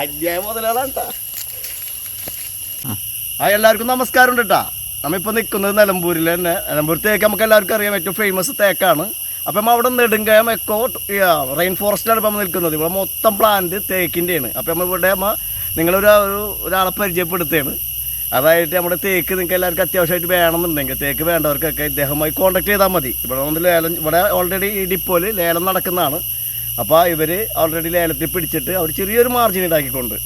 അന്യായ ആ. എല്ലാവർക്കും നമസ്കാരം ഉണ്ട് കേട്ടാ നമ്മളിപ്പോൾ നിൽക്കുന്നത് നിലമ്പൂരിൽ തന്നെ. നിലമ്പൂർ തേക്ക് നമുക്ക് എല്ലാവർക്കും അറിയാം ഏറ്റവും ഫേമസ് തേക്കാണ്. അപ്പം നമ്മൾ അവിടെ നെടുങ്കയം എക്കോ റെയിൻ ഫോറസ്റ്റിലാണ് ഇപ്പം നമ്മൾ നിൽക്കുന്നത്. ഇവിടെ മൊത്തം പ്ലാന്റ് തേക്കിന്റെയാണ് അപ്പം നമ്മൾ ഇവിടെ നമ്മ നിങ്ങളൊരു ഒരു ഒരാളെ പരിചയപ്പെടുത്തുകയാണ് അതായത് നമ്മുടെ തേക്ക് നിങ്ങൾക്ക് എല്ലാവർക്കും അത്യാവശ്യമായിട്ട് വേണമെന്നുണ്ടെങ്കിൽ തേക്ക് വേണ്ടവർക്കൊക്കെ ഇദ്ദേഹമായി കോൺടാക്ട് ചെയ്താൽ മതി. ഇവിടെ വന്ന് ലേലം ഇവിടെ ഓൾറെഡി ഈ ഡിപ്പോയിൽ ലേലം നടക്കുന്നതാണ്. അപ്പോൾ ഇവർ ഓൾറെഡി ലേലത്തിൽ പിടിച്ചിട്ട് അവർ ചെറിയൊരു മാർജിൻ ഉണ്ടാക്കിക്കൊണ്ട്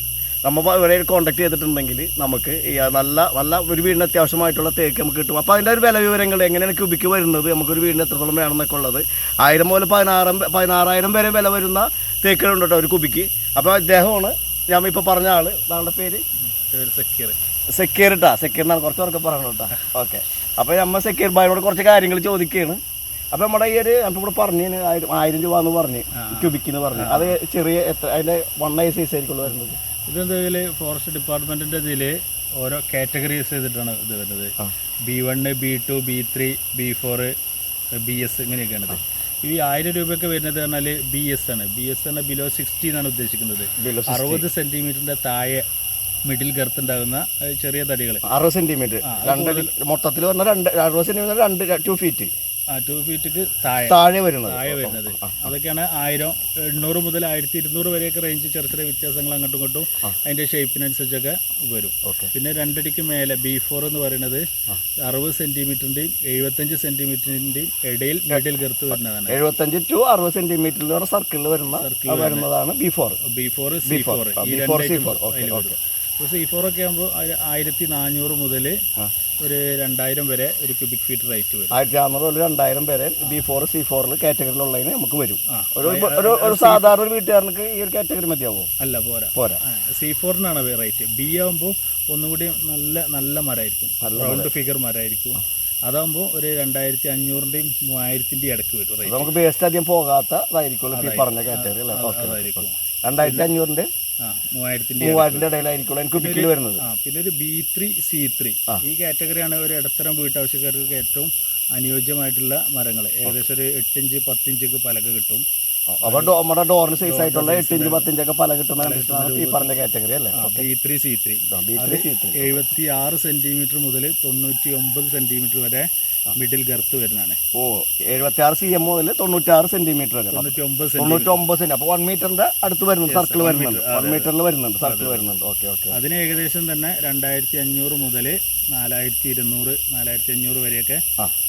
നമ്മൾ ഇവരെ കോൺടാക്ട് ചെയ്തിട്ടുണ്ടെങ്കിൽ നമുക്ക് നല്ല നല്ല ഒരു വീടിന് അത്യാവശ്യമായിട്ടുള്ള തേക്ക് നമുക്ക് കിട്ടും. അപ്പോൾ അതിന്റെ ഒരു വില വിവരങ്ങൾ എങ്ങനെയാണ് ക്യൂബിക്ക് വരുന്നത്? നമുക്കൊരു വീടിന് എത്രത്തോളം വേണമെന്നൊക്കെ ഉള്ളത്. ആയിരം മുതൽ പതിനാറം പതിനാറായിരം വരെ വില വരുന്ന തേക്കുകളുണ്ട് കേട്ടോ ഒരു കുബിക്ക് അപ്പോൾ അദ്ദേഹമാണ് ഞാൻ ഇപ്പോൾ പറഞ്ഞ ആൾ താങ്കളുടെ പേര്? സെക്യൂർ സെക്യൂർ ഇട്ടാ സെക്യൂറിനാണ് കുറച്ച് പേർക്ക് പറയണം കേട്ടോ ഓക്കെ. അപ്പോൾ നമ്മൾ സെക്യൂർ ബായിനോട് കുറച്ച് കാര്യങ്ങൾ ചോദിക്കുകയാണ് അപ്പോൾ നമ്മുടെ ഈ ഒരു ഇവിടെ പറഞ്ഞു ആയിരം രൂപ എന്ന് പറഞ്ഞു ക്യൂബിക്ക് എന്ന് പറഞ്ഞു. അത് ചെറിയ എത്ര അതിന്റെ വൺ ഐ സൈസ് ആയിരിക്കും വരുന്നത്. ഇതെന്തായാൽ ഫോറസ്റ്റ് ഡിപ്പാർട്ട്മെന്റിന്റെ ഇതിൽ ഓരോ കാറ്റഗറീസ് ചെയ്തിട്ടാണ് ഇത് വരുന്നത്. B one B two B three B four B S ഇങ്ങനെയൊക്കെയാണ് ഈ ആയിരം രൂപയൊക്കെ വരുന്നത് പറഞ്ഞാൽ ബി എസ് ആണ്. ബി എസ് ആണ് ബിലോ സിക്സ്റ്റി എന്നാണ് ഉദ്ദേശിക്കുന്നത്. അറുപത് സെന്റിമീറ്ററിന്റെ താഴെ മിഡിൽ ഗർത്ത് ഉണ്ടാകുന്ന ചെറിയ തടികൾ അറുപത് സെന്റിമീറ്റർ മൊത്തത്തിൽ പറഞ്ഞാൽ രണ്ട് അറുപത് സെന്റിമീറ്റർ രണ്ട് ടു ഫീറ്റ് ടു ഫീറ്റ്ക്ക് താഴെ. താഴെ വരുന്നത്. താഴെ വരുന്നത്. അതൊക്കെയാണ് ആയിരം എണ്ണൂറ് മുതൽ ആയിരത്തി ഇരുന്നൂറ് വരെയൊക്കെ റേഞ്ച് ചെറിയ ചെറിയ വ്യത്യാസങ്ങൾ അങ്ങോട്ടും ഇങ്ങോട്ടും അതിന്റെ ഷേപ്പിനനുസരിച്ചൊക്കെ വരും. പിന്നെ രണ്ടടിക്ക് മേലെ ബി ഫോർ എന്ന് പറയുന്നത് അറുപത് സെന്റിമീറ്ററിന്റെയും എഴുപത്തഞ്ച് സെന്റിമീറ്ററിന്റെയും ഇടയിൽ മിഡിൽ ഗർത്ത് വരുന്നതാണ്. എഴുപത്തഞ്ച് ടു അറുപത് സെന്റിമീറ്ററിൽ സർക്കിളിൽ വരുന്ന വരുന്നതാണ് B four B four C four ഈ ബി ഫോർ സി ഫോർ ഒക്കെ ആകുമ്പോൾ ആയിരത്തി നാനൂറ് മുതൽ ഒരു രണ്ടായിരം വരെ ഒരു ക്യൂബിക് ഫീറ്റ് റേറ്റ് വരും. ആയിരത്തി അറുന്നൂറ് മുതൽ രണ്ടായിരം വരെ ബി ഫോർ സി ഫോറിൽ കാറ്റഗറിയിലുള്ളതിന് നമുക്ക് വരും. ഒരു ഒരു ഒരു സാധാരണ ഒരു വീട്ടുകാരനക്ക് ഈ ഒരു കാറ്റഗറി മതിയാവോ? അല്ല പോരാ. പോരാ. സി ഫോറിനാണ് റേറ്റ് ബി ആകുമ്പോൾ ഒന്നുകൂടി നല്ല നല്ല മരമായിരിക്കും റൗണ്ട് ഫിഗർ മരമായിരിക്കും അതാകുമ്പോൾ ഒരു രണ്ടായിരത്തി അഞ്ഞൂറിന്റെയും മൂവായിരത്തിന്റെയും ഇടയ്ക്ക് വരും നമുക്ക് വേസ്റ്റ് അധികം പോകാത്തതായിരിക്കും പറഞ്ഞ കാറ്റഗറി അല്ലേ? അതായിരിക്കും. രണ്ടായിരത്തി അഞ്ഞൂറിന്റെ ആ മൂവായിരത്തിന്റെ മൂവായിരത്തിന്റെ ഇടയിലായിരിക്കും എനിക്ക് ബിക്കിൽ വരുന്നത്. പിന്നെ ഒരു ബി ത്രീ സി ത്രീ ഈ കാറ്റഗറിയാണ് ഒരു ഇടത്തരം വീട്ടാവശ്യക്കാർക്ക് ഏറ്റവും അനുയോജ്യമായിട്ടുള്ള മരങ്ങൾ ഏകദേശം ഒരു എട്ടിഞ്ച് പത്തിഞ്ചൊക്കെ പലക കിട്ടും. അപ്പൊ ഡോ- നമ്മുടെ ഡോറിന് സൈസ് ആയിട്ടുള്ള എട്ടിഞ്ച് പത്ത് ഇഞ്ചൊക്കെ പല കിട്ടുന്ന ഈ പറഞ്ഞ കാറ്റഗറി അല്ലേ? ബി ത്രീ സി ത്രീ എഴുപത്തി ആറ് സെന്റിമീറ്റർ മുതൽ തൊണ്ണൂറ്റി ഒമ്പത് സെന്റിമീറ്റർ വരെ മിഡിൽ ഗർത്ത് വരുന്നതാണ്. ഓ എഴുപത്തി ആറ് സി എം മുതൽ തൊണ്ണൂറ്റാറ് സെന്റിമീറ്റർ വരെ. തൊണ്ണൂറ്റി ഒമ്പത് സെന്റ് അപ്പൊ വൺ മീറ്ററിന്റെ അടുത്ത് വരുന്നുണ്ട് സർക്കിൾ വരുന്നുണ്ട്. വൺ മീറ്ററിൽ വരുന്നുണ്ട് സർക്കിൾ വരുന്നുണ്ട്. ഓക്കെ ഓക്കെ അതിന് ഏകദേശം തന്നെ രണ്ടായിരത്തി അഞ്ഞൂറ് മുതൽ നാലായിരത്തി ഇരുന്നൂറ് നാലായിരത്തി അഞ്ഞൂറ് വരെയൊക്കെ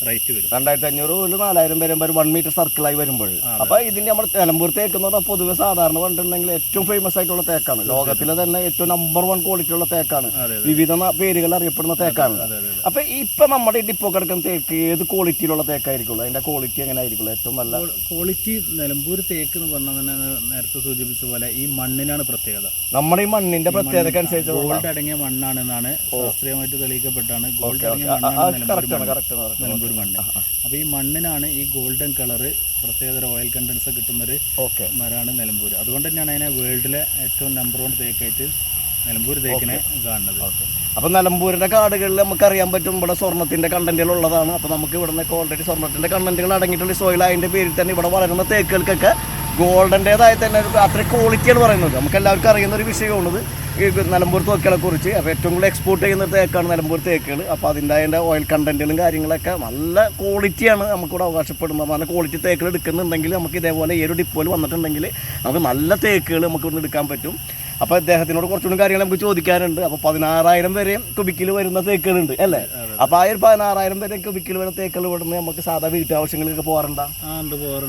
റേറ്റ് വരും. രണ്ടായിരത്തി അഞ്ഞൂറ് മുതൽ നാലായിരം വരെ വരും വൺ മീറ്റർ സർക്കിളായി വരുമ്പോൾ അപ്പൊ ഇതിന്റെ നമ്മൾ നിലമ്പൂർ തേക്ക് എന്ന് പറഞ്ഞാൽ പൊതുവെ സാധാരണ കണ്ടിട്ടുണ്ടെങ്കിൽ ഏറ്റവും ഫേമസ് ആയിട്ടുള്ള തേക്കാണ്. ലോകത്തിലെ തന്നെ ഏറ്റവും നമ്പർ വൺ ക്വാളിറ്റി ഉള്ള തേക്കാണ്. വിവിധ പേരുകൾ അറിയപ്പെടുന്ന തേക്കാണ്. അപ്പൊ ഇപ്പൊ നമ്മുടെ ഈ ഡിപ്പോ കിടക്കുന്ന തേക്ക് ഏത് ക്വാളിറ്റിയിലുള്ള തേക്കായിരിക്കുള്ളൂ? അതിന്റെ ക്വാളിറ്റി എങ്ങനെ ആയിരിക്കുള്ളൂ ഏറ്റവും നല്ല ക്വാളിറ്റി നിലമ്പൂർ തേക്ക് എന്ന് പറഞ്ഞാൽ തന്നെ നേരത്തെ സൂചിപ്പിച്ച പോലെ ഈ മണ്ണിനാണ് പ്രത്യേകത. നമ്മുടെ ഈ മണ്ണിന്റെ പ്രത്യേകത അനുസരിച്ച് ഗോൾഡ് അടങ്ങിയ മണ്ണാണെന്നാണ് ശാസ്ത്രീയമായിട്ട് തെളിയിക്കപ്പെട്ടാണ് ഗോൾഡ് അടങ്ങിയ മണ്ണാണ് നിലമ്പൂർ മണ്ണ്. അപ്പൊ ഈ മണ്ണിനാണ് ഈ ഗോൾഡൻ കളറ് പ്രത്യേകതര ഓയിൽ കണ്ടൻസ് കിട്ടുന്നൊരു മരാണ് നിലമ്പൂർ അതുകൊണ്ട് തന്നെയാണ് അതിനെ വേൾഡിലെ ഏറ്റവും നമ്പർ വൺ തേക്കായിട്ട് നിലമ്പൂർ തേക്കിനെ കാണുന്നത്. അപ്പൊ നിലമ്പൂരിന്റെ കാടുകളിൽ നമുക്ക് അറിയാൻ പറ്റും ഇവിടെ സ്വർണത്തിന്റെ കണ്ടന്റുകൾ ഉള്ളതാണ് അപ്പൊ നമുക്ക് ഇവിടെ നിന്നൊക്കെ ഓൾറെഡി സ്വർണത്തിന്റെ കണ്ടന്റുകൾ അടങ്ങിയിട്ടുള്ള സോയിൽ അതിന്റെ പേരിൽ തന്നെ ഇവിടെ വളരുന്ന തേക്കുകൾക്കൊക്കെ ഗോൾഡന്റെതായ തന്നെ ഒരു അത്ര ക്വാളിറ്റിയാണ് പറയുന്നത്. നമുക്ക് എല്ലാവർക്കും അറിയുന്ന ഒരു വിഷയമാണത്. ഈ നിലമ്പൂർ തേക്കുകളെ കുറിച്ച്. അപ്പോൾ ഏറ്റവും കൂടുതൽ എക്സ്പോർട്ട് ചെയ്യുന്ന ഒരു തേക്കാണ് നിലമ്പൂർ തേക്കുകൾ അപ്പോൾ അതിന്റെ അതിന്റെ ഓയിൽ കണ്ടന്റുകളും കാര്യങ്ങളൊക്കെ നല്ല ക്വാളിറ്റിയാണ് നമുക്കിവിടെ അവകാശപ്പെടുന്നത്. നല്ല ക്വാളിറ്റി തേക്കുകൾ എടുക്കുന്നുണ്ടെങ്കിൽ നമുക്ക് ഇതേപോലെ ഈ ഒരു ഡിപ്പോയിൽ വന്നിട്ടുണ്ടെങ്കിൽ നമുക്ക് നല്ല തേക്കുകൾ നമുക്ക് ഇവിടുന്ന് എടുക്കാൻ പറ്റും. അപ്പോൾ അദ്ദേഹത്തിനോട് കുറച്ചുകൂടി കാര്യങ്ങൾ നമുക്ക് ചോദിക്കാനുണ്ട്. അപ്പോൾ പതിനാറായിരം വരെ കുബിക്കിൽ വരുന്ന തേക്കുകളുണ്ട് അല്ലേ? അപ്പോൾ ആ ഒരു പതിനാറായിരം വരെ കുബിക്കിൽ വരുന്ന തേക്കുകൾ ഇവിടുന്ന് നമുക്ക് സാധാ വീട്ടാവശ്യങ്ങളിലൊക്കെ പോകാറുണ്ടോ?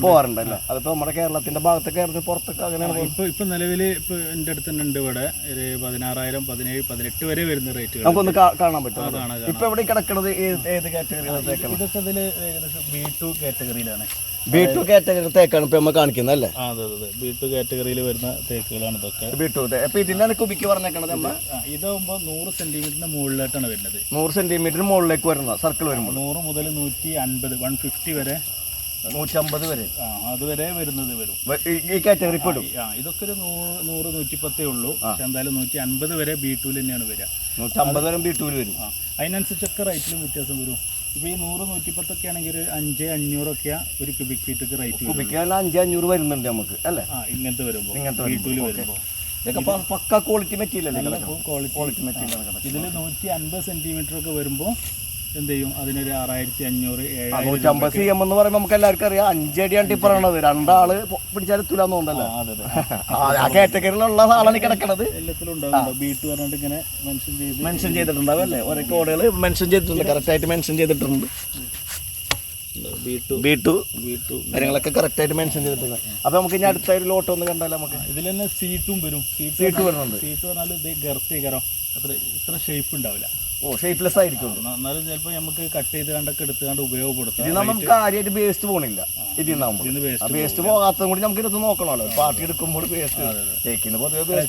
പോകാറുണ്ട്. അല്ലേ അതിപ്പോ നമ്മുടെ കേരളത്തിന്റെ ഭാഗത്തൊക്കെ ആയിരുന്നു പുറത്തൊക്കെ അങ്ങനെയാണ് ഇപ്പൊ ഇപ്പൊ നിലവിൽ ഇപ്പൊ എന്റെ അടുത്ത് തന്നെ ഉണ്ട് ഇവിടെ. ഒരു പതിനാറായിരം പതിനേഴ് പതിനെട്ട് വരെ വരുന്ന റേറ്റ് നമുക്കൊന്ന് കാണാൻ പറ്റും ഇപ്പൊ എവിടെ കിടക്കുന്നത് ഏത് ഏത് കാറ്റഗറി തേക്കാണ് ഇതൊക്കെ ഇതിൽ ഏകദേശം ബി ടു കാറ്റഗറിയിലാണ് ബി ടു കാറ്റഗറി തേക്കാണ് ഇപ്പൊ നമ്മൾ കാണിക്കുന്നത് അല്ലേ അതെ അതെ. ബി ടു കാറ്റഗറിയിൽ വരുന്ന തേക്കുകളാണ് ഇതൊക്കെ. ബി ടു അപ്പൊ ഇതിനാണ് കുബിക്ക് പറഞ്ഞേക്കണത് ഇതാകുമ്പോൾ നൂറ് സെന്റിമീറ്ററിന് മുകളിലായിട്ടാണ് വരുന്നത്. നൂറ് സെന്റിമീറ്ററിന് മുകളിലേക്ക് വരുന്ന സർക്കിൾ വരുമ്പോൾ. നൂറ് മുതൽ നൂറ്റി അൻപത് വൺ ഫിഫ്റ്റി വരെ. നൂറ്റമ്പത് വരെ. അതുവരെ വരുന്നത് വരും. ഈ- കാറ്റഗറി പെടും ഇതൊക്കെ ഒരു നൂറ് നൂറ് നൂറ്റിപ്പത്തേ ഉള്ളൂ. പക്ഷെ എന്തായാലും നൂറ്റി അൻപത് വരെ ബി ടുവിൽ തന്നെയാണ് വരിക. നൂറ്റമ്പത് വരെ ബി ടുവിൽ വരും. അതിനനുസരിച്ചൊക്കെ റേറ്റിലും വ്യത്യാസം വരും. ഇപ്പോൾ ഈ നൂറ് നൂറ്റിപ്പത്തൊക്കെ ആണെങ്കിൽ ഒരു അഞ്ച് അഞ്ഞൂറൊക്കെയാണ് ഒരു ക്യൂബിക് ഫീറ്റ് റേറ്റ് ക്യൂബിക് അഞ്ച് അഞ്ഞൂറ് വരുന്നുണ്ട് നമുക്ക് അല്ലേ? ആ ഇങ്ങനത്തെ വരുമ്പോൾ ഇങ്ങനത്തെ വീട്ടിൽ വരുമ്പോൾ ഇതൊക്കെ pakka quality material? Quality material. ഇതിൽ നൂറ്റി അൻപത് സെന്റിമീറ്റർ ഒക്കെ വരുമ്പോൾ എന്ത് ചെയ്യും അതിനൊരു ആറായിരത്തി അഞ്ഞൂറ് നൂറ്റമ്പത് സി എം എന്ന് പറയുമ്പോൾ നമുക്ക് എല്ലാവർക്കും അറിയാം. അഞ്ചടിയാണ് ടിപ്പർ പറയണത് രണ്ടാൾ പിടിച്ചാലെത്തൂലെന്ന് തോന്നല്ലോ ആ, കാറ്റഗറിയിലുള്ള ആളാണ് കിടക്കണത്. ബീട്ട് പറഞ്ഞിട്ട് ഇങ്ങനെ മെൻഷൻ ചെയ്ത് മെൻഷൻ ചെയ്തിട്ടുണ്ടാവും അല്ലേ? ഓരോ കോഡുകൾ മെൻഷൻ ചെയ്തിട്ടുണ്ട്. കറക്റ്റ് ആയിട്ട് മെൻഷൻ ചെയ്തിട്ടുണ്ട്. കാര്യങ്ങളൊക്കെ കറക്റ്റ് ആയിട്ട് മെൻഷൻ ചെയ്തിട്ടുണ്ട്. അപ്പൊ നമുക്ക് ഇനി അടുത്ത ഒരു ലോട്ട് ഒന്ന് കണ്ടാലോ നമുക്ക്? ഇതിൽ തന്നെ സീറ്റും വരും. സീറ്റ് വരുന്നുണ്ട്. സീറ്റ് പറഞ്ഞാൽ ഇത് ഗർത്തീകരം. അത്ര ഇത്ര ഷേപ്പ് ഉണ്ടാവില്ല. ഓ ഷേപ്പ്ലെസ് ആയിരിക്കും എന്നാ- എന്നാലും ചിലപ്പോൾ നമുക്ക് കട്ട് ചെയ്ത് കണ്ടൊക്കെ എടുത്ത് കണ്ട് ഉപയോഗപ്പെടുത്താം. ഇത് നമുക്ക് കാര്യമായിട്ട് വേസ്റ്റ് പോണില്ല. ഇതിൽ നിന്നാകുമ്പോൾ ഇതിന് വേസ്റ്റ് പോകാത്തതും കൂടി നമുക്ക് എടുത്ത് നോക്കണമല്ലോ. പാർട്ടി എടുക്കുമ്പോൾ വേസ്റ്റ് തേക്കിന്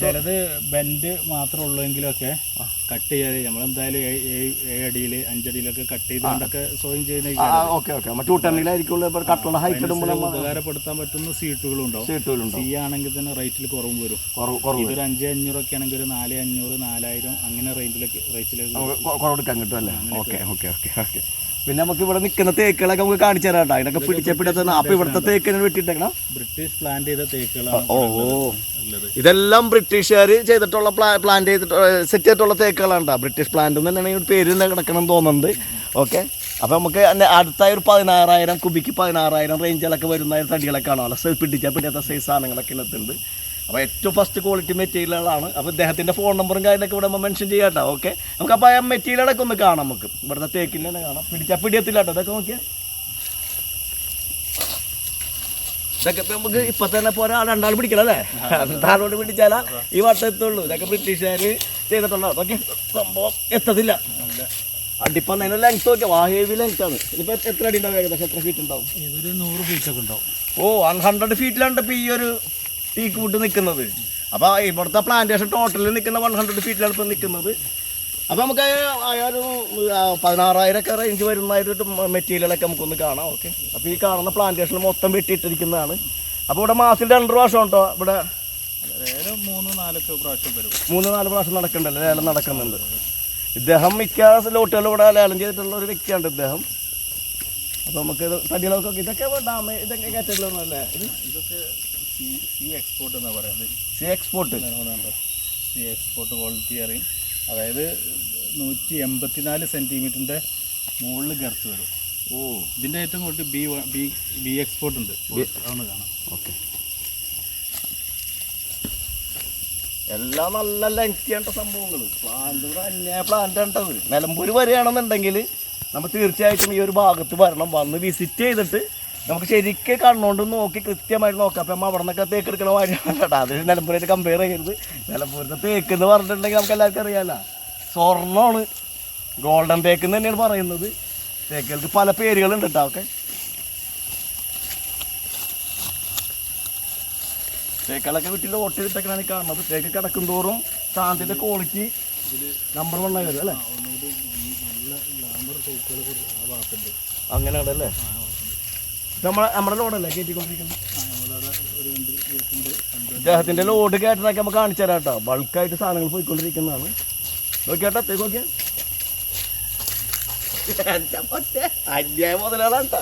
ചിലത് ബെൻഡ് മാത്രം ഉള്ളെങ്കിലൊക്കെ കട്ട് ചെയ്യാതെ നമ്മളെന്തായാലും ഏഴ്- അടിയിൽ അഞ്ചടിയിലൊക്കെ കട്ട് ചെയ്ത് കണ്ടൊക്കെ സ്വയം ചെയ്യുന്ന ഓക്കെ ഓക്കെ. ടൂ ടെന്നിലായിരിക്കുള്ളൂ ഇപ്പോൾ കട്ടുള്ള ഹൈറ്റ് ഇടുമ്പോൾ ഉപകാരപ്പെടുത്താൻ പറ്റുന്ന സീറ്റുകളും ഉണ്ടാവും സീറ്റുകളുണ്ടോ സീ ആണെങ്കിൽ തന്നെ റേറ്റിൽ കുറവ് വരും. ഇതൊരു അഞ്ച് അഞ്ഞൂറൊക്കെ ആണെങ്കിൽ ഒരു നാല് അഞ്ഞൂറ് നാലായിരം അങ്ങനെ റേഞ്ചിലൊക്കെ റേറ്റിലേക്ക് നമുക്ക് കൊ- കുറവ് എടുക്കാൻ കിട്ടും അല്ലേ? Okay okay okay okay. പിന്നെ നമുക്ക് ഇവിടെ നിൽക്കുന്ന തേക്കുകളൊക്കെ നമുക്ക് കാണിച്ചു തരാം കേട്ടോ. അതിനൊക്കെ പിടിച്ച പിടിച്ച അപ്പൊ ഇവിടുത്തെ തേക്കിനെ വെട്ടിട്ടേക്കണം ബ്രിട്ടീഷ് പ്ലാൻ ചെയ്ത തേക്കുകളാണ് ഓ ഇതെല്ലാം ബ്രിട്ടീഷുകാർ ചെയ്തിട്ടുള്ള പ്ലാൻ ചെയ്തിട്ട് സെറ്റ് ചെയ്തിട്ടുള്ള തേക്കുകളാണ് കേട്ടോ. ബ്രിട്ടീഷ് പ്ലാന്റ് എന്ന് തന്നെയാണ് പേര് കിടക്കണം തോന്നുന്നുണ്ട്. ഓക്കെ. അപ്പോൾ നമുക്ക് അന്നെ അടുത്ത ഒരു പതിനാറായിരം കുബിക്ക് പതിനാറായിരം റേഞ്ചിലൊക്കെ വരുന്ന തടികളൊക്കെ കാണാമല്ലോ അല്ല പിടിച്ച പിടിയാത്ത സൈസ് സാധനങ്ങളൊക്കെ ഇതിനകത്തുണ്ട്. അപ്പോൾ ഏറ്റവും ഫസ്റ്റ് ക്വാളിറ്റി മെറ്റീരിയലുകളാണ് അപ്പോൾ ഇദ്ദേഹത്തിന്റെ ഫോൺ നമ്പറും കാര്യങ്ങളൊക്കെ ഇവിടെ മെൻഷൻ ചെയ്യാട്ടോ ഓക്കെ നമുക്ക് അപ്പോൾ ആ മെറ്റീരിയലൊക്കെ ഒന്ന് കാണാം നമുക്ക്. ഇവിടുത്തെ തേക്കിന്റെ തന്നെ കാണാം. പിടിച്ചാൽ പിടിയത്തില്ല കേട്ടോ. ഇതൊക്കെ നോക്കിയാൽ ഇതൊക്കെ ഇപ്പൊ നമുക്ക് ഇപ്പൊ തന്നെ പോരാ രണ്ടാൾ പിടിക്കണം അല്ലേ? താഴോട്ട് പിടിച്ചാലാ ഈ വട്ടം എത്തുള്ളൂ. ഇതൊക്കെ ബ്രിട്ടീഷുകാർ ചെയ്തിട്ടുള്ള അതൊക്കെ സംഭവം എത്തത്തില്ല. അടിപ്പം അതിന്റെ ലെങ്ത് നോക്കിയാൽ വാ ഹെവി ലെങ്ത് ആണ്. ഇതിപ്പോ എത്ര അടി ഉണ്ടാവും? ഏകദേശം എത്ര ഫീറ്റ് ഉണ്ടാവും? ഇതൊരു നൂറ് ഫീറ്റ് ഒക്കെ ഉണ്ടാവും. ഓ വൺ ഹൺഡ്രഡ് ഫീറ്റിലുണ്ട് ഇപ്പൊ ഈ ഒരു ടീ കൂട്ട് നിൽക്കുന്നത്. അപ്പൊ ഇവിടുത്തെ പ്ലാന്റേഷൻ ടോട്ടലിൽ നിൽക്കുന്ന വൺ ഹൺഡ്രഡ് ഫീറ്റിലാണ് ഇപ്പൊ നിൽക്കുന്നത്. അപ്പൊ നമുക്ക് ഒരു പതിനാറായിരം ഒക്കെ റേഞ്ച് വരുന്ന ഒരു മെറ്റീരിയലൊക്കെ നമുക്കൊന്ന് കാണാം ഓക്കെ അപ്പൊ ഈ കാണുന്ന പ്ലാന്റേഷൻ മൊത്തം വെട്ടിയിട്ടിരിക്കുന്നതാണ്. അപ്പൊ ഇവിടെ മാസത്തിൽ രണ്ട് പ്രാവശ്യം ഉണ്ടോ ഇവിടെ? മൂന്ന് നാലൊക്കെ പ്രാവശ്യം വരും. മൂന്ന് നാല് പ്രാവശ്യം നടക്കണ്ടല്ലോ ലേലം നടക്കുന്നുണ്ട്. ഇദ്ദേഹം മിക്ക ലോട്ടുകളും ഇവിടെ ലേലം ചെയ്തിട്ടുള്ള ഒരു വ്യക്തിയാണ് ഇദ്ദേഹം. അപ്പൊ നമുക്ക് തടികളൊക്കെ ഇതൊക്കെ ഡാമ ഇതൊക്കെ കയറ്റിട്ടുള്ളതല്ലേ ഇത് ഇതൊക്കെ സി സി എക്സ്പോർട്ട് എന്നാ പറയുന്നത് C export C export quality അറിയും. അതായത് നൂറ്റി എൺപത്തിനാല് സെന്റിമീറ്ററിന്റെ മുകളിൽ ഗർത്ത് വരും. ഓ. ഇതിന്റെ ഏറ്റവും കൂടുതൽ ബി ബി ബി എക്സ്പോർട്ട് ഉണ്ട്. അതൊന്ന് കാണാം. ഓക്കെ. എല്ലാം നല്ല ലെങ്തിയാണ്ട സംഭവങ്ങൾ പ്ലാന്റ് അന്യായ പ്ലാന്റ് ആണ്ടത് നിലമ്പൂർ വരികയാണെന്നുണ്ടെങ്കിൽ നമ്മൾ തീർച്ചയായിട്ടും ഈ ഒരു ഭാഗത്ത് വരണം. വന്ന് വിസിറ്റ് ചെയ്തിട്ട് നമുക്ക് ശരിക്കും കണ്ണുകൊണ്ട് നോക്കി കൃത്യമായിട്ട് നോക്കാം. അപ്പം നമ്മൾ അവിടെ നിന്നൊക്കെ തേക്ക് എടുക്കണ കാര്യമാണ് കേട്ടോ അത് നിലമ്പൂരായിട്ട് കമ്പയർ ചെയ്യരുത്. നിലമ്പൂരിന്റെ തേക്ക് എന്ന് പറഞ്ഞിട്ടുണ്ടെങ്കിൽ നമുക്ക് എല്ലാവർക്കും അറിയാമല്ലോ സ്വർണമാണ്. ഗോൾഡൻ തേക്ക് എന്ന് തന്നെയാണ് പറയുന്നത്. തേക്കുകൾക്ക് പല പേരുകളുണ്ട് കേട്ടോ ഓക്കെ തേക്കുകളൊക്കെ വീട്ടിൽ ഒട്ടിട്ടൊക്കെയാണ് കാണുന്നത്. തേക്ക് കിടക്കും തോറും സാധനത്തിന്റെ ക്വാളിറ്റി നമ്പർ വൺ ആയി വരും അല്ലേ? അങ്ങനെയാണല്ലേ? നമ്മളെ നമ്മുടെ ലോഡല്ലേ കയറ്റിക്കൊണ്ടിരിക്കുന്നത്. ഇദ്ദേഹത്തിന്റെ ലോഡ് കയറ്റണൊക്കെ നമുക്ക് കാണിച്ചു തരാം കേട്ടോ. ബൾക്കായിട്ട് സാധനങ്ങൾ പോയിക്കൊണ്ടിരിക്കുന്നതാണ്. നോക്കിയാട്ടോ അത്തേക്ക് നോക്കിയാ. അന്യായ മുതലാളാണ് ട്ടാ.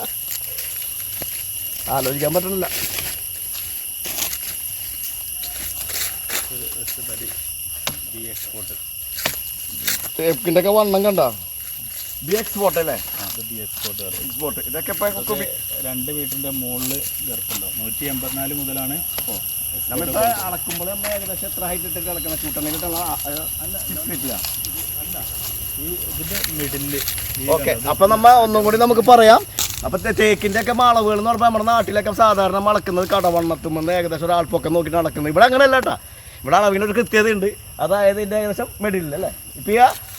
ആലോചിക്കാൻ പറ്റണില്ല. തേക്കിന്റെ ഒക്കെ വണ്ണം കണ്ട? ബി എക്സ്പോർട്ട് അല്ലേ ബി എക്സ്പോർട്ട് എക്സ്പോർട്ട് ഇതൊക്കെ ഇപ്പൊ കുബി- രണ്ട് മീറ്ററിന്റെ മുകളിൽ ഗർത്തുണ്ടാവും നൂറ്റി എൺപത്തിനാല് മുതലാണ് നമ്മളിപ്പോ അളക്കുമ്പോൾ നമ്മൾ ഏകദേശം എത്ര ഹൈറ്റ് ഇട്ടിട്ട് കിടക്കണം ചൂട്ടണെങ്കിൽ അല്ല ഈ ഇതിന്റെ മിഡിൽ ഓക്കെ അപ്പൊ നമ്മ ഒന്നും കൂടി നമുക്ക് പറയാം. അപ്പൊ തേക്കിന്റെ ഒക്കെ മാളവുകൾ എന്ന് പറയുമ്പോൾ നമ്മുടെ നാട്ടിലൊക്കെ സാധാരണ മളക്കുന്നത് കടവണ്ണത്തുമെന്ന് ഏകദേശം ഒരു ആൾപ്പൊക്കെ നോക്കിയിട്ട് നടക്കുന്നത്. ഇവിടെ അങ്ങനെയല്ല കേട്ടാ. ഇവിടെ അളവിന് ഒരു കൃത്യത ഉണ്ട് അതായത് ഇതിന്റെ ഏകദേശം മെഡിലല്ലേ അല്ലേ? ഇപ്പൊ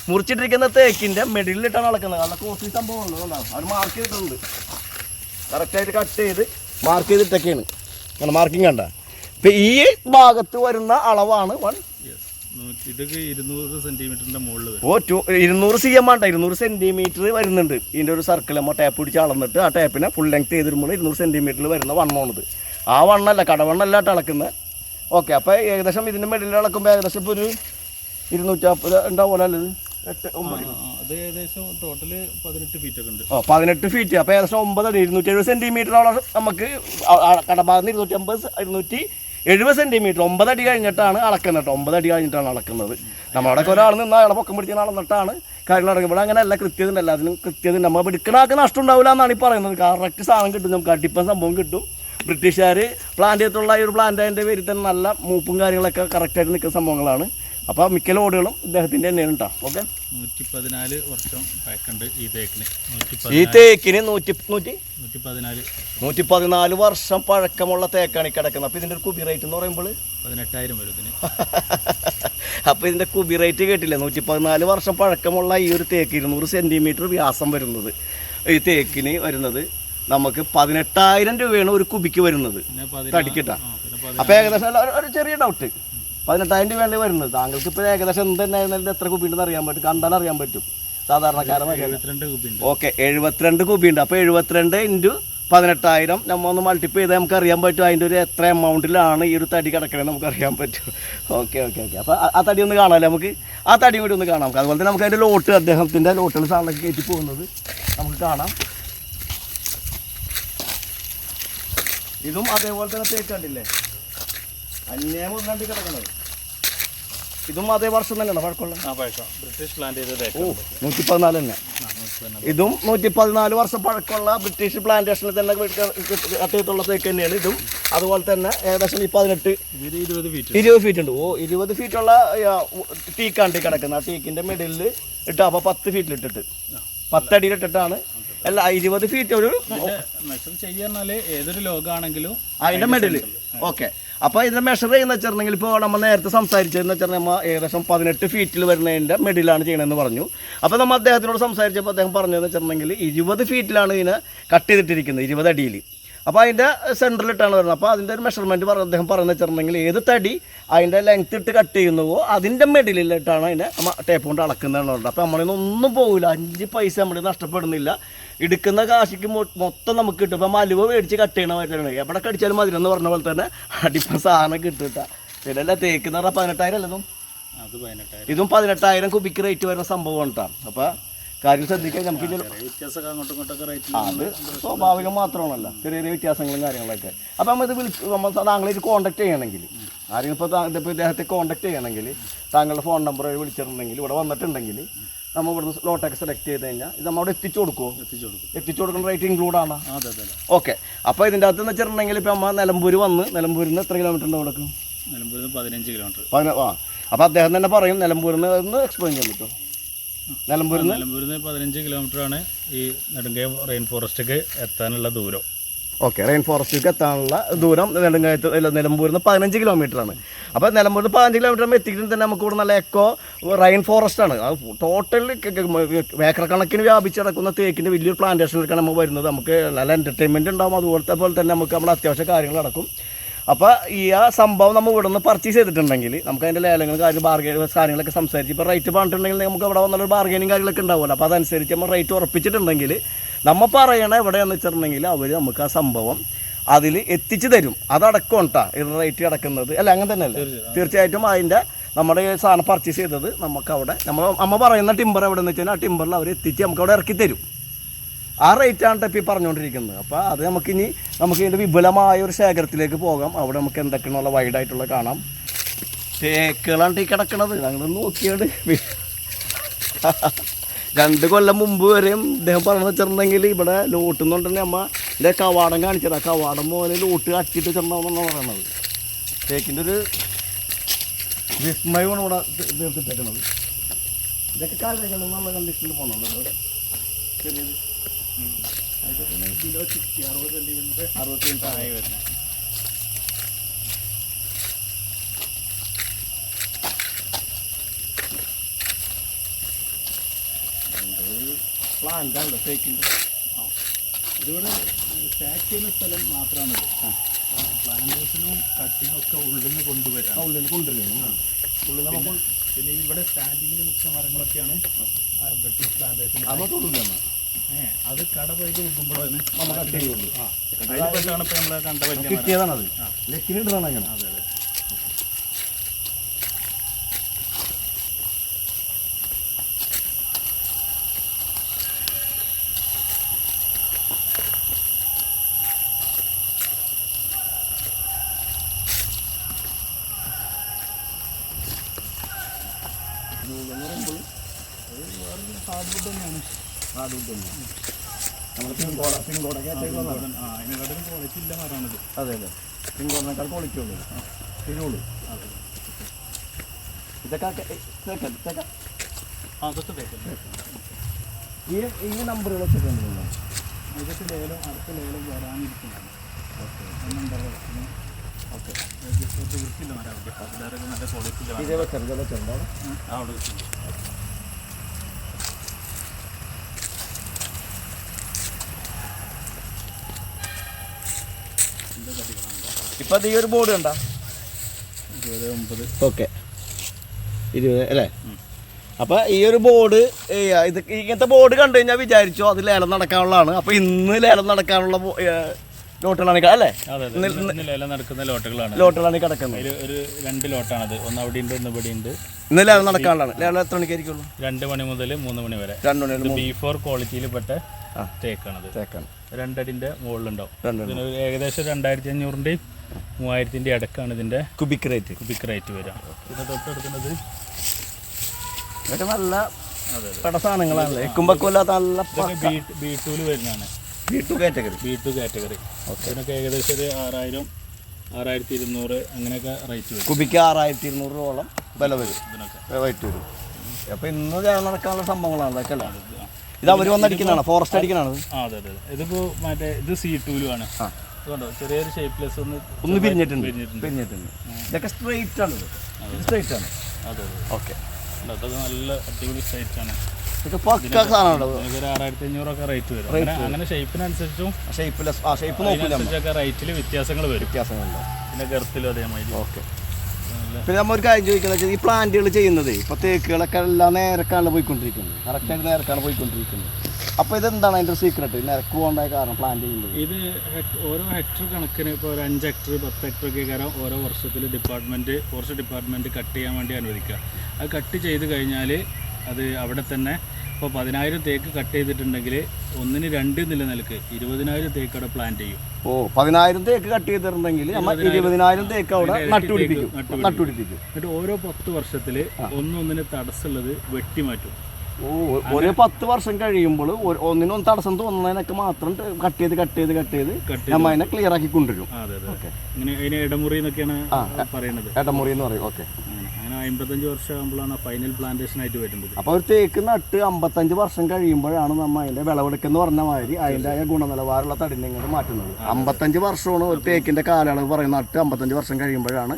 മുറിച്ചിട്ടിരിക്കുന്ന തേക്കിന്റെ മെഡിലിട്ടാണ് അളക്കുന്നത് കാരണം കോഫി സംഭവം അത് മാർക്ക് ചെയ്തിട്ടുണ്ട്. കറക്റ്റായിട്ട് കട്ട് ചെയ്ത് മാർക്ക് ചെയ്തിട്ടൊക്കെയാണ്. അങ്ങനെ മാർക്കിംഗ് കണ്ട. ഇപ്പൊ ഈ ഭാഗത്ത് വരുന്ന അളവാണ് വൺ ഇരുന്നൂറ് സി എം ആണ്ട ഇരുന്നൂറ് സെന്റിമീറ്റർ വരുന്നുണ്ട്. ഇതിന്റെ ഒരു സർക്കിൾ നമ്മൾ ടാപ്പ് പിടിച്ച് അളന്നിട്ട് ആ ടാപ്പിനെ ഫുൾ ലെങ്ത് ചെയ്തിരുമ്പോൾ ഇരുന്നൂറ് സെന്റിമീറ്ററിൽ വരുന്ന വണ്ണമാണിത് ആ വണ്ണല്ല കടവണ്ണല്ല കേട്ടോ അളക്കുന്നത് ഓക്കെ അപ്പോൾ ഏകദേശം ഇതിന്റെ മെഡിൽ അളക്കുമ്പോൾ ഏകദേശം ഇപ്പോൾ ഒരു ഇരുന്നൂറ്റമ്പത് ഉണ്ടാവുമല്ലോ അല്ലേ അത് ഏകദേശം ടോട്ടൽ പതിനെട്ട് ഫീറ്റ് ഒക്കെ ഉണ്ട്. ഓ പതിനെട്ട് ഫീറ്റ് അപ്പോൾ ഏകദേശം ഒമ്പത് അടി. ഇരുന്നൂറ്റി എഴുപത് സെന്റിമീറ്ററോളം നമുക്ക് കടഭാഗത്ത് ഇരുന്നൂറ്റി അമ്പത് ഇരുന്നൂറ്റി എഴുപത് സെന്റിമീറ്റർ ഒമ്പത് അടി കഴിഞ്ഞിട്ടാണ് അളക്കുന്നത് കേട്ടോ. ഒമ്പത് അടി കഴിഞ്ഞിട്ടാണ് അളക്കുന്നത്. നമ്മളവിടെ ഒരാൾ നിന്ന് അയാളെ പൊക്കം പിടിച്ച് അളന്നിട്ടാണ് കാര്യങ്ങൾ നടക്കുന്നത്. ഇവിടെ അങ്ങനെയല്ല കൃത്യത ഉണ്ടല്ല എല്ലാത്തിനും കൃത്യത നമ്മൾ എടുക്കണ ആൾക്ക് നഷ്ടം ഉണ്ടാവില്ല എന്നാണ് ഈ പറയുന്നത്. കറക്റ്റ് സാധനം കിട്ടും. നമുക്ക് അടിപ്പം സംഭവം കിട്ടും. ബ്രിട്ടീഷുകാർ പ്ലാന്റ് ചെയ്തിട്ടുള്ള ഈ ഒരു പ്ലാന്റ് അതിന്റെ പേരിൽ തന്നെ നല്ല മൂപ്പും കാര്യങ്ങളൊക്കെ കറക്റ്റായിട്ട് നിൽക്കുന്ന സംഭവങ്ങളാണ്. അപ്പോൾ മിക്ക ലോഡുകളും ഇദ്ദേഹത്തിന്റെ തന്നെയാണ് കേട്ടോ ഓക്കെ. നൂറ്റി പതിനാല് വർഷം പഴക്കണ്ട് ഈ തേക്കിന്. ഈ തേക്കിന് നൂറ്റി നൂറ്റി? നൂറ്റി പതിനാല് നൂറ്റി പതിനാല് വർഷം പഴക്കമുള്ള തേക്കാണ് ഈ കിടക്കുന്നത്. അപ്പോൾ ഇതിന്റെ ഒരു കുബി റേറ്റ് എന്ന് പറയുമ്പോൾ? പതിനെട്ടായിരം വരും ഇതിന്. അപ്പോൾ ഇതിന്റെ കുബി റേറ്റ് കേട്ടില്ല? നൂറ്റി പതിനാല് വർഷം പഴക്കമുള്ള ഈ ഒരു തേക്ക് ഇരുന്നൂറ് സെന്റിമീറ്റർ വ്യാസം വരുന്നത്. ഈ തേക്കിന് വരുന്നത് നമുക്ക് പതിനെട്ടായിരം രൂപയാണ് ഒരു കുബിക്ക് വരുന്നത്. തടിക്കട്ടാ. അപ്പോൾ ഏകദേശം ഒരു ചെറിയ ഡൗട്ട് പതിനെട്ടായിരം രൂപയാണ് വരുന്നത്? താങ്കൾക്ക് ഇപ്പോൾ ഏകദേശം എന്ത് തന്നെയായിരുന്നാലും എത്ര കുപ്പിയുണ്ടെന്ന് ഉണ്ടെന്ന് അറിയാൻ പറ്റും? കണ്ടാൽ അറിയാൻ പറ്റും. സാധാരണക്കാരൻ ഓക്കെ എഴുപത്തിരണ്ട് കുപ്പിയുണ്ട്. അപ്പോൾ എഴുപത്തിരണ്ട് ഇന്റു പതിനെട്ടായിരം നമ്മൾ ഒന്ന് മൾട്ടിപ്പ് ചെയ്താൽ നമുക്ക് അറിയാൻ പറ്റും അതിന്റെ ഒരു എത്ര എമൗണ്ടിലാണ് ഈ ഒരു തടി കിടക്കണത് നമുക്ക് അറിയാൻ പറ്റും. Okay okay okay. അപ്പോൾ ആ തടി ഒന്ന് കാണാമല്ലേ നമുക്ക്? ആ തടി കൂടി ഒന്ന് കാണാം അതുപോലെ തന്നെ നമുക്ക് അതിന്റെ ലോട്ട് അദ്ദേഹത്തിന്റെ ലോട്ടുകൾ സാധനം കയറ്റി പോകുന്നത് നമുക്ക് കാണാം. ഇതും അതേപോലെ തന്നെ തേക്ക് ഒന്നാണ്ട് കിടക്കുന്നത് ഇതും അതേ വർഷം തന്നെയാണ് പഴക്കമുള്ള? ആ പഴക്കം. ബ്രിട്ടീഷ് പ്ലാന്റ് ചെയ്തത് ഓ നൂറ്റി പതിനാല് തന്നെ. ഇതും നൂറ്റി പതിനാല് വർഷം പഴക്കമുള്ള ബ്രിട്ടീഷ് പ്ലാന്റേഷനിൽ തന്നെ കട്ടിയത്തുള്ള തേക്ക് തന്നെയാണ്. ഇതും അതുപോലെ തന്നെ ഏകദേശം ഈ പതിനെട്ട് ഇരുപത് ഫീറ്റ് ഇരുപത് ഫീറ്റ് ഉണ്ട്. ഓ ഇരുപത് ഫീറ്റുള്ള ടീക്കാണ് ഈ കിടക്കുന്നത്. ആ ടീക്കിന്റെ മിഡിലിൽ ഇട്ട് അപ്പോൾ പത്ത് ഫീറ്റിൽ ഇട്ടിട്ട്. പത്തടിയിൽ ഇട്ടിട്ടാണ്. അല്ല ഇരുപത് ഫീറ്റ് ഒരു മെഷർ ചെയ്യാന്നാൽ ഏതൊരു ലോകാണെങ്കിലും അതിന്റെ മിഡിൽ ഓക്കെ അപ്പോൾ ഇതിന്റെ മെഷർ ചെയ്യുന്ന വെച്ചിട്ടുണ്ടെങ്കിൽ ഇപ്പോൾ നമ്മൾ നേരത്തെ സംസാരിച്ചതെന്ന് വെച്ചാൽ നമ്മൾ ഏകദേശം പതിനെട്ട് ഫീറ്റിൽ വരുന്നതിന്റെ മിഡിലാണ് ചെയ്യണമെന്ന് പറഞ്ഞു. അപ്പോൾ നമ്മൾ അദ്ദേഹത്തിനോട് സംസാരിച്ചപ്പോൾ അദ്ദേഹം പറഞ്ഞതെന്ന് വെച്ചിട്ടുണ്ടെങ്കിൽ ഇരുപത് ഫീറ്റിലാണ് ഇതിനെ കട്ട് ചെയ്തിട്ടിരിക്കുന്നത് ഇരുപത് അടിയിൽ. അപ്പോൾ അതിന്റെ സെന്ററിലിട്ടാണ് വരുന്നത്. അപ്പോൾ അതിന്റെ ഒരു മെഷർമെന്റ് പറഞ്ഞ അദ്ദേഹം പറയുന്നത് വെച്ചിട്ടുണ്ടെങ്കിൽ ഏത് തടി അതിന്റെ ലെങ്ത് ഇട്ട് കട്ട് ചെയ്യുന്നുവോ അതിന്റെ മെഡിലിട്ടാണ് അതിനെ ടേപ്പ് കൊണ്ട് അളക്കുന്നതാണ് പറഞ്ഞത്. അപ്പോൾ നമ്മളിന്ന് ഒന്നും പോകില്ല അഞ്ച് പൈസ നമ്മൾ നഷ്ടപ്പെടുന്നില്ല. എടുക്കുന്ന കാശിക്ക് മൊത്തം നമുക്ക് കിട്ടും. ഇപ്പം മലുവ മേടിച്ച് കട്ട് ചെയ്യണ മാതിരിയാണ്. എവിടെ കടിച്ചാലും മതി എന്ന് പറഞ്ഞ പോലെ തന്നെ അടിപ്പം സാധനം കിട്ടുക കേട്ടോ. പിന്നെ അല്ല തേക്ക് എന്ന് പറഞ്ഞാൽ പതിനെട്ടായിരം. അല്ലതും ഇതും പതിനെട്ടായിരം കുബിക്ക് റേറ്റ് വരുന്ന സംഭവം കേട്ടോ. അപ്പോൾ കാര്യം ശ്രദ്ധിക്കാൻ നമുക്ക് അത് സ്വാഭാവികം മാത്രമാണല്ലോ. ചെറിയ ചെറിയ വ്യത്യാസങ്ങളും കാര്യങ്ങളൊക്കെ. അപ്പം നമ്മൾ ഇത് വിളിച്ച് നമ്മൾ താങ്കളെ കോണ്ടാക്ട് കോൺടാക്ട് ചെയ്യണമെങ്കിൽ ആരെങ്കിലും ഇപ്പോൾ ഇതിപ്പോൾ ഇദ്ദേഹത്തെ കോൺടാക്ട് ചെയ്യണമെങ്കിൽ താങ്കളുടെ ഫോൺ നമ്പർ വിളിച്ചിട്ടുണ്ടെങ്കിൽ ഇവിടെ വന്നിട്ടുണ്ടെങ്കിൽ നമ്മൾ ഇവിടുന്ന് സ്ലോട്ടൊക്കെ സെലക്ട് ചെയ്ത് കഴിഞ്ഞാൽ ഇത് നമ്മൾ അവിടെ എത്തിച്ചു കൊടുക്കുമോ എത്തിച്ചു കൊടുക്കും. എത്തിച്ചു കൊടുക്കുന്ന റേറ്റ് ഇൻക്ലൂഡ് ആണ്? ഓക്കെ അപ്പോൾ ഇതിന്റെ അകത്ത് എന്ന് വെച്ചിട്ടുണ്ടെങ്കിൽ ഇപ്പം നമ്മൾ നിലമ്പൂർ വന്ന് നിലമ്പൂരിൽ നിന്ന് എത്ര കിലോമീറ്റർ ഉണ്ട് അവിടെ നിലമ്പൂരിൽ നിന്ന് പതിനഞ്ച് കിലോമീറ്റർ പതിന ആ. അപ്പോൾ അദ്ദേഹം തന്നെ പറയും നിലമ്പൂരിൽ നിന്ന് ഒന്ന് എക്സ്പ്ലെയിൻ ചെയ്യാൻ പറ്റുമോ? നിലമ്പൂരിൽ നിന്ന്? നിലമ്പൂരിൽ നിന്ന് പതിനഞ്ച് കിലോമീറ്റർ ആണ് ഈ നെടുങ്കയം റെയിൻ ഫോറസ്റ്റിക്ക് എത്താനുള്ള ദൂരം. ഓക്കെ റെയിൻ ഫോറസ്റ്റിലേക്ക് എത്താനുള്ള ദൂരം നെടുങ്കായത്ത് നിലമ്പൂരിൽ നിന്ന് പതിനഞ്ച് കിലോമീറ്റർ ആണ് അപ്പോൾ നിലമ്പൂരിൽ നിന്ന് പതിനഞ്ച് കിലോമീറ്റർ എത്തിക്കുന്നത് തന്നെ നമുക്ക് ഇവിടെ നല്ല എക്കോ റെയിൻ ഫോറസ്റ്റ് ആണ്. അത് ടോട്ടൽ ഏക്കർ കണക്കിന് വ്യാപിച്ച് കിടക്കുന്ന തേക്കിന്റെ വലിയൊരു പ്ലാന്റേഷനിലേക്കാണ് നമ്മൾ വരുന്നത്. നമുക്ക് നല്ല എന്റർടൈൻമെന്റ് ഉണ്ടാകും അതുപോലത്തെ പോലെ തന്നെ നമുക്ക് നമ്മുടെ അത്യാവശ്യ കാര്യങ്ങൾ നടക്കും. അപ്പോൾ ഈ ആ സംഭവം നമ്മൾ ഇവിടെ നിന്ന് പർച്ചേസ് ചെയ്തിട്ടുണ്ടെങ്കിൽ നമുക്ക് അതിന്റെ ലേലങ്ങൾ കാര്യം ബാർഗെയിൻ കാര്യങ്ങളൊക്കെ സംസാരിച്ച്. ഇപ്പോൾ റേറ്റ് പറഞ്ഞിട്ടുണ്ടെങ്കിൽ നമുക്ക് ഇവിടെ വന്നുള്ള ബാർഗെയിനും കാര്യങ്ങളൊക്കെ ഉണ്ടാവുമല്ലോ. അപ്പോൾ അതനുസരിച്ച് നമ്മൾ റേറ്റ് ഉറപ്പിച്ചിട്ടുണ്ടെങ്കിൽ നമ്മൾ പറയണ എവിടെയാണെന്ന് വെച്ചിട്ടുണ്ടെങ്കിൽ അവർ നമുക്ക് ആ സംഭവം അതിൽ എത്തിച്ചു തരും. അതടക്കം കേട്ടോ ഇത് റേറ്റ് അടക്കുന്നത്. അല്ല അങ്ങനെ തന്നെയല്ലേ? തീർച്ചയായിട്ടും. അതിന്റെ നമ്മുടെ ഈ സാധനം പർച്ചേസ് ചെയ്തത് നമുക്ക് അവിടെ നമ്മൾ അമ്മ പറയുന്ന ടിമ്പർ എവിടെ എന്ന് വെച്ചാൽ ആ ടിമ്പറിൽ അവർ എത്തിച്ച് നമുക്ക് അവിടെ ഇറക്കി തരും. ആ റേറ്റാണ് ടെപ്പി പറഞ്ഞുകൊണ്ടിരിക്കുന്നത് അപ്പോൾ അത് നമുക്കിനി നമുക്ക് ഇതിന്റെ വിപുലമായ ഒരു ശേഖരത്തിലേക്ക് പോകാം. അവിടെ നമുക്ക് എന്തൊക്കെയാണുള്ള വൈഡായിട്ടുള്ള കാണാം. തേക്കുകളാണ് ഈ കിടക്കണത്. ഞങ്ങൾ നോക്കിയാണ് രണ്ട് കൊല്ലം മുമ്പ് വരെയും ഇദ്ദേഹം പറഞ്ഞു വെച്ചിട്ടുണ്ടെങ്കിൽ ഇവിടെ ലോട്ട് ലോട്ടുന്നുണ്ടെങ്കിൽ അമ്മ ഇതിന്റെ കവാടം കാണിച്ചത്. ആ കവാടം പോലെ ലോട്ട് അട്ടിട്ട് ചെന്നാന്നാണ് പറയണത്. തേക്കിന്റെ ഒരു വിസ്മയമാണ് ഇവിടെ തീർത്തിട്ടേക്കുന്നത് ഇതൊക്കെ കാലത്തേക്കാണ് നല്ല കണ്ടീഷനിൽ പോകണം ചെറിയത് കിലോ ചിക്കി അറുപത് സെന്റിമീറ്റർ അറുപത്തി ആയി വരുന്നത് പ്ലാന്റാണല്ലോ തേക്കിന്റെ ഇതിവിടെ പാക്ക് ചെയ്യുന്ന സ്ഥലം മാത്രമാണ് പ്ലാന്റേഷനും കട്ടിങ്ങും ഒക്കെ ഉള്ളിൽ നിന്ന് കൊണ്ടുവരാം. ഉള്ളിൽ കൊണ്ടുവരുന്നു ഉള്ളിൽ നമുക്ക് പിന്നെ ഇവിടെ സ്റ്റാൻഡിങ്ങിൽ നിൽക്കുന്ന മരങ്ങളൊക്കെയാണ് ആ ബ്രിട്ടീഷ് പ്ലാന്റേഷൻ അതൊക്കെ ഉള്ളിൽ ഏ അത് കട പോയി നോക്കുമ്പോഴാണ് നമ്മൾ മരം. കിട്ടിയതാണത് ലക്കിനിട്ടതാണ് അങ്ങനെ. അതെ അതെ നമ്മൾ പിൻകോട പിൻകോട കയറ്റേക്കുള്ളതാണ് ആ അതിനെക്കാട്ടും ക്വാളിറ്റി ഇല്ല മരമാണിത് അതെ അതെ ഉള്ളൂ തിരുവുള്ളൂ. ഇതൊക്കെ ആ അതൊക്കെ ഈ ഈ നമ്പറുകളൊക്കെ ഇതൊക്കെ ലേലം അടുത്ത ലേലം വരാനിരിക്കുന്നതാണ്. Number okay. കുറച്ച് വൃത്തിയില്ല മരമാണ് അതിലാരൊക്കെ നല്ല ക്വാളിറ്റി അവിടെ അത് ഈ ഒരു ബോർഡ് കണ്ട? ഇരുപത് ഒമ്പത്. ഓക്കെ. ഇരുപത് അല്ലേ? അപ്പോൾ ഈ ഒരു ബോർഡ് ഇത് ഇങ്ങനത്തെ ബോർഡ് കണ്ടു കഴിഞ്ഞാൽ വിചാരിച്ചോ അത് ലേലം നടക്കാനുള്ളതാണ്. അപ്പോൾ ഇന്ന് ലേലം നടക്കാനുള്ള ലോട്ടുകളാണ് അല്ലേ? ലേലം നടക്കുന്ന ലോട്ടുകളാണ്. ലോട്ടുകളാണ് കിടക്കുന്നത്. ഒരു രണ്ട് ലോട്ടാണത്. ഒന്ന് അവിടെ ഉണ്ട് ഒന്ന് ഇവിടെ ഉണ്ട് ഇന്ന് ലേലം നടക്കാനുള്ളതാണ്. ലേലം എത്ര മണിക്കായിരിക്കുള്ളൂ? രണ്ട് മണി മുതൽ മൂന്ന് മണി വരെ. രണ്ട് മണി ഇത് ബി ഫോർ ക്വാളിറ്റിയിൽ പെട്ട. തേക്കാണത്. തേക്കാണ്. രണ്ടടിന്റെ മുകളിലുണ്ടാവും. ഏകദേശം രണ്ടായിരത്തി അഞ്ഞൂറിന്റെയും മൂവായിരത്തിന്റെ ഇടക്കാണ് ഇതിന്റെ കുബിക് റേറ്റ്. കുബിക് റേറ്റ് വരിക. പിന്നെ തൊട്ടെടുക്കുന്നത് നല്ല അതെ സാധനങ്ങളാണ് പെട സാധനങ്ങളാണല്ലേ എക്കുമ്പക്കൊല്ലാത്ത നല്ല ബി ബി ടൂൽ വരുന്നതാണ്. വീട്ടു കാറ്റഗറി ബി ടു കാറ്റഗറി അതിനൊക്കെ ഏകദേശം ഒരു ആറായിരം ആറായിരത്തി ഇരുന്നൂറ് അങ്ങനെയൊക്കെ റേറ്റ് വരും. കുബിക്ക് ആറായിരത്തി ഇരുന്നൂറ് രൂപയോളം വില വരും. ഇതിനൊക്കെ. റേറ്റ് വരും. അപ്പോൾ ഇന്ന് നടക്കാനുള്ള സംഭവങ്ങളാണ് അതൊക്കെ അല്ല? ഇത് അവർ വന്നടിക്കുന്നതാണ്? ഫോറസ്റ്റ് അടിക്കുന്നതാണ് അതെ അതെ അതെ. ഇതിപ്പോൾ മറ്റേ ഇത് സി ടൂലുമാണ് ചെറിയൊരു ഷേപ്പ്ലെസ് ഒന്ന് ഒന്ന് പിരിഞ്ഞിട്ടുണ്ട്. ഇതൊക്കെ സ്ട്രൈറ്റ് ആണ്. സ്ട്രൈറ്റ് ആണ്. അതെ ഓക്കെ നല്ല അടിപൊളി സ്ട്രൈറ്റ് ആണ്. ആറായിരത്തി അഞ്ഞൂറൊക്കെ റേറ്റ് വരും. അങ്ങനെ ഷേപ്പിനനുസരിച്ചും റേറ്റിൽ വ്യത്യാസങ്ങൾ വരും. വ്യത്യാസങ്ങളുണ്ടോ. പിന്നെ ഗർത്തിലും അതേമാതിരി. ഓക്കെ പിന്നെ നമ്മൾ ഒരു കാര്യം ചോദിക്കുന്നത് ഈ പ്ലാന്റുകൾ ചെയ്യുന്നത് ഇപ്പോൾ തേക്കുകളൊക്കെ എല്ലാം നേരക്കാണ് പോയിക്കൊണ്ടിരിക്കുന്നത്. കറക്റ്റായിട്ട് നേരക്കാണ് പോയിക്കൊണ്ടിരിക്കുന്നത്. അപ്പോൾ ഇതെന്താണ് അതിന്റെ സീക്രട്ട് നിരക്ക് പോകേണ്ട കാരണം പ്ലാൻ ചെയ്യുന്നത്? ഇത് ഓരോ ഹെക്ടർ കണക്കിന് ഇപ്പോൾ ഒരു അഞ്ച് ഹെക്ടർ പത്ത് ഹെക്ടർ ഒക്കെ കാരണം ഓരോ വർഷത്തിൽ ഡിപ്പാർട്ട്മെന്റ് ഫോറസ്റ്റ് ഡിപ്പാർട്ട്മെന്റ് കട്ട് ചെയ്യാൻ വേണ്ടി അനുവദിക്കുക. അത് കട്ട് ചെയ്ത് കഴിഞ്ഞാൽ അത് അവിടെ തന്നെ ഇപ്പോൾ പതിനായിരം തേക്ക് കട്ട് ചെയ്തിട്ടുണ്ടെങ്കിൽ ഒന്നിന് രണ്ട് നില നിലയ്ക്ക് ഇരുപതിനായിരം തേക്ക് അവിടെ പ്ലാൻ ചെയ്യും. ഓ പതിനായിരം തേക്ക് കട്ട് ചെയ്തിട്ടുണ്ടെങ്കിൽ നമ്മൾ ഇരുപതിനായിരം തേക്ക് അവിടെ നട്ടുപിടിപ്പിക്കും. നട്ടുപിടിപ്പിക്കും. എന്നിട്ട് ഓരോ പത്ത് വർഷത്തിൽ ഒന്നൊന്നിന് തടസ്സമുള്ളത് വെട്ടിമാറ്റും. ഒരു പത്ത് വർഷം കഴിയുമ്പോൾ ഒന്നിനൊന്നും തടസ്സം തോന്നുന്നതിനൊക്കെ മാത്രം കട്ട് ചെയ്ത് കട്ട് ചെയ്ത് കട്ട് ചെയ്ത് നമ്മ നമ്മൾ അതിനെ ക്ലിയർ ആക്കി കൊണ്ടുവരും. ഇടമുറി എന്നൊക്കെയാണ് പറയുന്നത് എന്ന് പറയും. ഓക്കെ. അമ്പത്തഞ്ച് ഫൈനൽ പ്ലാന്റേഷൻ ആയിട്ട് വരുന്നത്. അപ്പോൾ ഒരു തേക്ക് നട്ട് അമ്പത്തഞ്ച് വർഷം കഴിയുമ്പോഴാണ് നമ്മ അതിന്റെ വിളവെടുക്കെന്ന് പറഞ്ഞ മാതിരി അതിന്റെ ഗുണനിലവാരമുള്ള തടിഞ്ഞങ്ങൾ മാറ്റുന്നത്. അമ്പത്തഞ്ച് വർഷമാണ് ഒരു തേക്കിന്റെ കാലയളവ് പറയുന്നത്. നട്ട് അമ്പത്തഞ്ച് വർഷം കഴിയുമ്പോഴാണ്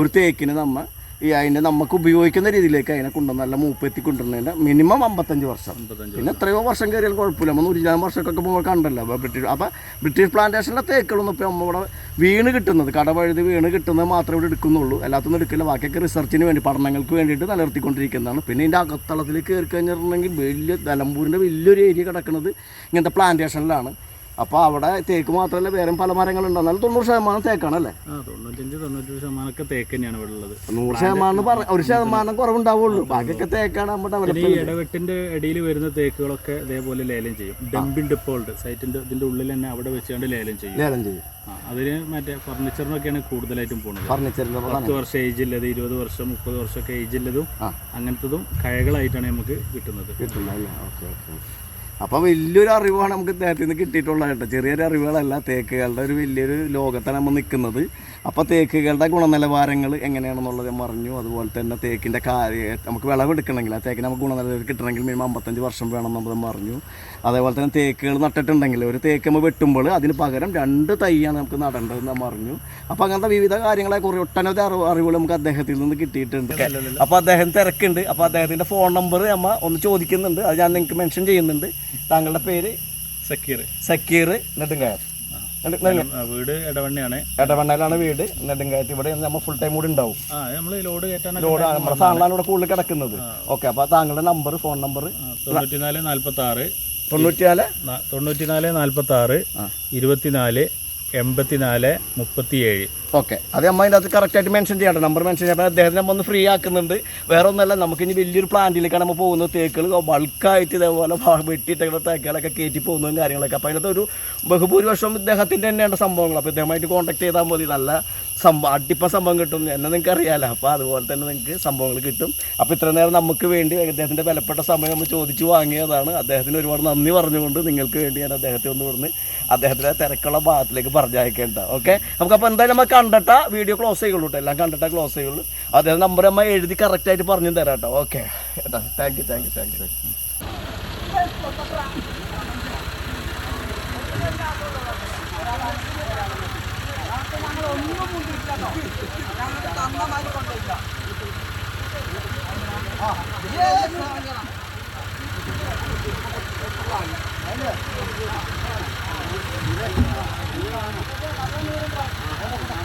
ഒരു തേക്കിന് നമ്മൾ ഈ അതിന്റെ നമുക്ക് ഉപയോഗിക്കുന്ന രീതിയിലേക്ക് അതിനെ കൊണ്ടു നല്ല മൂപ്പെത്തി കൊണ്ടുവരുന്നതിന്റെ മിനിമം അമ്പത്തഞ്ച് വർഷം. പിന്നെ എത്രയോ വർഷം കയറിയാൽ കുഴപ്പമില്ല. നമ്മൾ നൂറ്റിജാം വർഷമൊക്കെ നമ്മൾ കണ്ടല്ലോ. അപ്പോൾ ബ്രിട്ടീഷ് അപ്പോൾ ബ്രിട്ടീഷ് പ്ലാന്റേഷനിലെ തേക്കുകളൊന്നും ഇപ്പോൾ നമ്മളിവിടെ വീണ് കിട്ടുന്നത്. കടവഴുതി വീണ് കിട്ടുന്നത് മാത്രമേ ഇവിടെ എടുക്കുന്നുള്ളൂ. എല്ലാത്തൊന്നും എടുക്കില്ല. ബാക്കിയൊക്കെ റിസർച്ചിന് വേണ്ടി പഠനങ്ങൾക്ക് വേണ്ടിയിട്ട് നിലനിർത്തിക്കൊണ്ടിരിക്കുന്നതാണ്. പിന്നെ ഇതിന്റെ അകത്തളത്തിൽ കയറി കഴിഞ്ഞിട്ടുണ്ടെങ്കിൽ വലിയ നിലമ്പൂരിന്റെ വലിയൊരു ഏരിയ കിടക്കുന്നത് ഇങ്ങനത്തെ പ്ലാന്റേഷനിലാണ് അപ്പോൾ അവിടെ തേക്ക് മാത്രമല്ല വേറെ പല മരങ്ങളുണ്ട്. എന്നാലും തൊണ്ണൂറ് ശതമാനം തേക്കാണ് അല്ലേ ആ തൊണ്ണൂറ്റഞ്ച് തൊണ്ണൂറ്റൊരു ശതമാനമൊക്കെ തേക്ക് തന്നെയാണ് ഇവിടെ ഉള്ളത്. നൂറ് ശതമാനം പറ ഒരു ശതമാനം കുറവുണ്ടാവുള്ളൂ. ബാക്കിയൊക്കെ തേക്കാണ് ഈ ഇടവെട്ടിന്റെ ഇടയിൽ വരുന്ന തേക്കുകളൊക്കെ ഇതേപോലെ ലേലം ചെയ്യും. ഡംപിംഗ് ഡിപ്പോ ഉണ്ട് സൈറ്റിന്റെ ഇതിന്റെ ഉള്ളിൽ തന്നെ അവിടെ വെച്ചുകൊണ്ട് ലേലം ചെയ്യും. ലേലം ചെയ്യും. അതിന് മറ്റേ ഫർണിച്ചറിനൊക്കെയാണ് കൂടുതലായിട്ടും പോകുന്നത് ഫർണിച്ചറിന് പത്ത് വർഷം ഏജ് ഉള്ളത് ഇരുപത് വർഷം മുപ്പത് വർഷമൊക്കെ ഏജ് ഉള്ളതും. അങ്ങനത്തതും കഴകളായിട്ടാണ് നമുക്ക് കിട്ടുന്നത്. കിട്ടുന്നല്ലേ ഓക്കെ ഓക്കെ. അപ്പോൾ വലിയൊരു അറിവാണ് നമുക്ക് നേരത്തെ നിന്ന് കിട്ടിയിട്ടുള്ളത് കേട്ടോ. ചെറിയൊരു അറിവുകളല്ല തേക്കുകളുടെ ഒരു വലിയൊരു ലോകത്താണ് നമ്മൾ നിൽക്കുന്നത്. അപ്പോൾ തേക്കുകളുടെ ഗുണനിലവാരങ്ങൾ എങ്ങനെയാണെന്നുള്ളത് ഞാൻ പറഞ്ഞു. അതുപോലെ തന്നെ തേക്കിന്റെ കാര്യം നമുക്ക് വിളവെടുക്കണമെങ്കിൽ ആ തേക്കിന് നമുക്ക് ഗുണനിലവാരം കിട്ടണമെങ്കിൽ മിനിമം അമ്പത്തഞ്ച് വർഷം വേണം നമ്മൾ പറഞ്ഞു. അതേപോലെ തന്നെ തേക്കുകൾ നട്ടിട്ടുണ്ടെങ്കിൽ ഒരു തേക്ക് നമ്മൾ വെട്ടുമ്പോൾ അതിന് പകരം രണ്ട് തൈയാണ് നമുക്ക് നടേണ്ടതെന്ന് ഞാൻ പറഞ്ഞു. അപ്പോൾ അങ്ങനത്തെ വിവിധ കാര്യങ്ങളെ കുറെ ഒട്ടനവധി അറിവ് അറിവുകൾ നമുക്ക് അദ്ദേഹത്തിൽ നിന്ന് കിട്ടിയിട്ടുണ്ട്. അപ്പോൾ അദ്ദേഹം തിരക്കുണ്ട്. അപ്പോൾ അദ്ദേഹത്തിന്റെ ഫോൺ നമ്പർ നമ്മൾ ഒന്ന് ചോദിക്കുന്നുണ്ട്. അത് ഞാൻ നിങ്ങൾക്ക് മെൻഷൻ ചെയ്യുന്നുണ്ട്. താങ്കളുടെ പേര്? സക്കീർ. സക്കീർ നെടുങ്കായർ. നെടു- നെടു- ആ, വീട് ഇടവണ്ണയാണ് എടവണ്ണയിലാണ് വീട്. നെടുങ്കായത്ത് ഇവിടെ നമ്മൾ ഫുൾ ടൈം കൂടി ഉണ്ടാവും. ലോഡ് ലോഡ് നമ്മുടെ സാധനമാണ് ഇവിടെ കൂടുതൽ കിടക്കുന്നത്. ഓക്കെ അപ്പോൾ താങ്കളുടെ നമ്പർ ഫോൺ നമ്പർ ആ, തൊണ്ണൂറ്റിനാല് നാൽപ്പത്തി ആറ് തൊണ്ണൂറ്റിനാല്? തൊണ്ണൂറ്റിനാല് നാൽപ്പത്തി ആറ്. ഇരുപത്തിനാല് എൺപത്തിനാല് മുപ്പത്തിയേഴ്. ഓക്കെ. അത് നമ്മൾ അതിനകത്ത് കറക്റ്റായിട്ട് മെൻഷൻ ചെയ്യണ്ട നമ്പർ മെൻഷൻ ചെയ്യാം. അദ്ദേഹത്തിന് നമ്മൾ ഒന്ന് ഫ്രീ ആക്കുന്നുണ്ട്. വേറെ ഒന്നല്ല നമുക്ക് ഇനി വലിയൊരു പ്ലാന്റിലേക്കാണ് നമ്മൾ പോകുന്നത്. തേക്കുകൾ ബൾക്കായിട്ട് ഇതേപോലെ വെട്ടിയിട്ടൊക്കെ തേക്കുകളൊക്കെ കയറ്റി പോകുന്നതും കാര്യങ്ങളൊക്കെ. അപ്പോൾ അതിനകത്ത് ഒരു ബഹുഭൂരിപക്ഷം ഇദ്ദേഹത്തിന്റെ തന്നെയാണ് സംഭവങ്ങൾ. അപ്പോൾ ഇദ്ദേഹമായിട്ട് കോൺടാക്ട് ചെയ്താൽ മതി. നല്ല സംഭവം അടിപ്പ സംഭവം കിട്ടും. എന്നെ നിങ്ങൾക്ക് അറിയാമല്ലോ അപ്പോൾ അതുപോലെ തന്നെ നിങ്ങൾക്ക് സംഭവങ്ങൾ കിട്ടും. അപ്പോൾ ഇത്ര നേരം നമുക്ക് വേണ്ടി അദ്ദേഹത്തിന്റെ വിലപ്പെട്ട സമയം നമ്മൾ ചോദിച്ചു വാങ്ങിയതാണ്. അദ്ദേഹത്തിന് ഒരുപാട് നന്ദി പറഞ്ഞുകൊണ്ട് നിങ്ങൾക്ക് വേണ്ടി ഞാൻ അദ്ദേഹത്തെ ഒന്ന് ഇവിടുന്ന് അദ്ദേഹത്തിന്റെ തിരക്കുള്ള ഭാഗത്തിലേക്ക് പറഞ്ഞയക്കേണ്ട ഓക്കെ നമുക്കപ്പോൾ എന്തായാലും നമ്മൾ കണ്ടിട്ട വീഡിയോ ക്ലോസ് ചെയ്യുള്ളൂ കേട്ടോ എല്ലാം കണ്ടിട്ടാ ക്ലോസ് ചെയ്യുള്ളൂ. അദ്ദേഹം നമ്പർ നമ്മൾ എഴുതി കറക്റ്റായിട്ട് പറഞ്ഞു തരാം കേട്ടോ okay thank you thank you thank you thank you